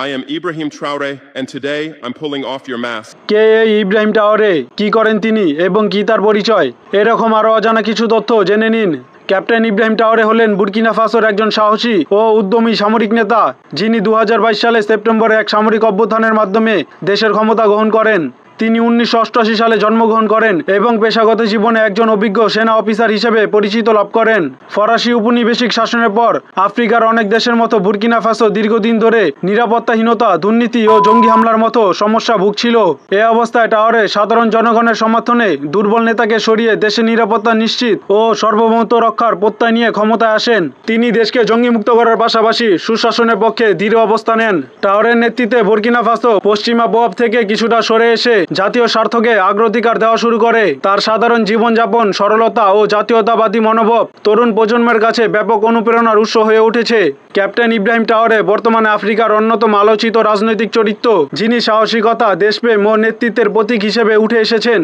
I am Ibrahim Traore, and today I'm pulling off your mask. কে ইব্রাহিম টাওয়ারে কি করেন তিনি? এবং কি তার পরিচয়? এরকম আরও অজানা কিছু তথ্য জেনে নিন। ক্যাপ্টেন ইব্রাহিম টাওয়ারে হলেন বুরকিনা ফাসোর একজন সাহসী ও উদ্যমী সামরিক নেতা যিনি দু হাজার বাইশ সালে সেপ্টেম্বরে এক সামরিক অভ্যুত্থানের মাধ্যমে দেশের ক্ষমতা গ্রহণ করেন। তিনি উনিশশো অষ্টআশি সালে জন্মগ্রহণ করেন এবং পেশাগত জীবনে একজন অভিজ্ঞ সেনা অফিসার হিসেবে পরিচিত লাভ করেন। ফরাসি উপনিবেশিক শাসনের পর আফ্রিকার অনেক দেশের মতো বুরকিনা ফাসো দীর্ঘদিন ধরে নিরাপত্তাহীনতা, দুর্নীতি ও জঙ্গি হামলার মতো সমস্যা ভুগছিল। এ অবস্থায় টাওয়ারে সাধারণ জনগণের সমর্থনে দুর্বল নেতাকে সরিয়ে দেশের নিরাপত্তা নিশ্চিত ও সার্বভৌমত্ব রক্ষার প্রত্যয় নিয়ে ক্ষমতায় আসেন। তিনি দেশকে জঙ্গিমুক্ত করার পাশাপাশি সুশাসনের পক্ষে দৃঢ় অবস্থান নেন। টাওয়ারের নেতৃত্বে বুরকিনা ফাসো পশ্চিমা প্রভাব থেকে কিছুটা সরে এসে জাতীয় স্বার্থকে অগ্রাধিকার দেওয়া শুরু করে। তার সাধারণ জীবনযাপন, সরলতা ও জাতীয়তাবাদী মনোভাব তরুণ প্রজন্মের কাছে ব্যাপক অনুপ্রেরণার উৎস হয়ে উঠেছে। ক্যাপ্টেন ইব্রাহিম টাওয়ারে বর্তমানে আফ্রিকার অন্যতম আলোচিত রাজনৈতিক চরিত্র, যিনি সাহসিকতা, দেশপ্রেম ও নেতৃত্বের প্রতীক হিসেবে উঠে এসেছেন।